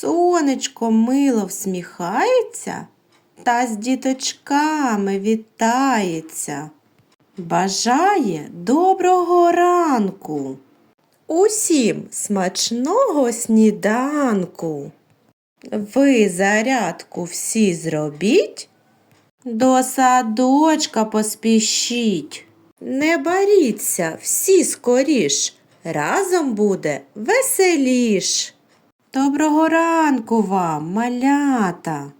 Сонечко мило всміхається та з діточками вітається. Бажає доброго ранку. Усім смачного сніданку. Ви зарядку всі зробіть, до садочка поспішіть. Не боріться всі скоріш, разом буде веселіш. Доброго ранку вам, малята.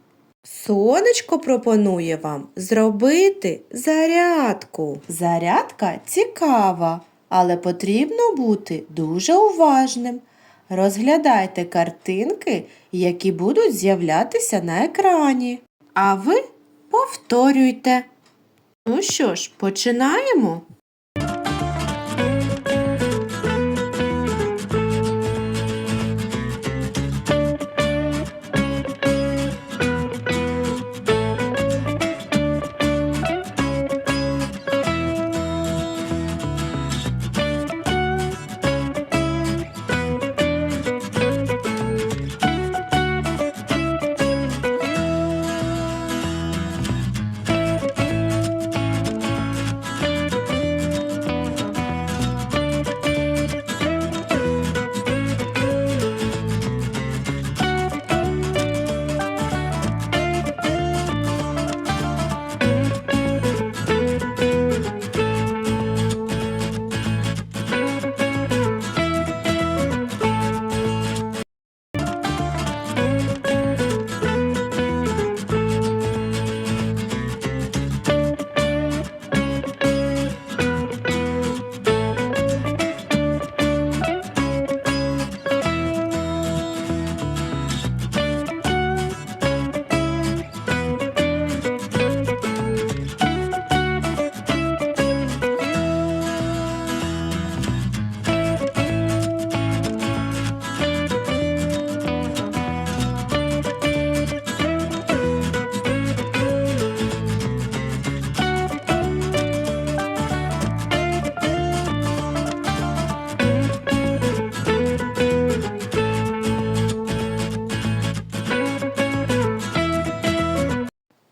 Сонечко пропонує вам зробити зарядку. Зарядка цікава, але потрібно бути дуже уважним. Розглядайте картинки, які будуть з'являтися на екрані. А ви повторюйте. Ну що ж, починаємо.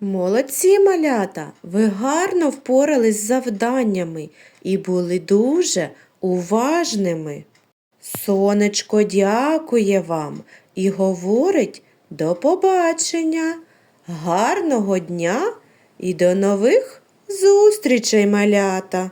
Молодці, малята! Ви гарно впорались з завданнями і були дуже уважними. Сонечко дякує вам і говорить до побачення, гарного дня і до нових зустрічей, малята!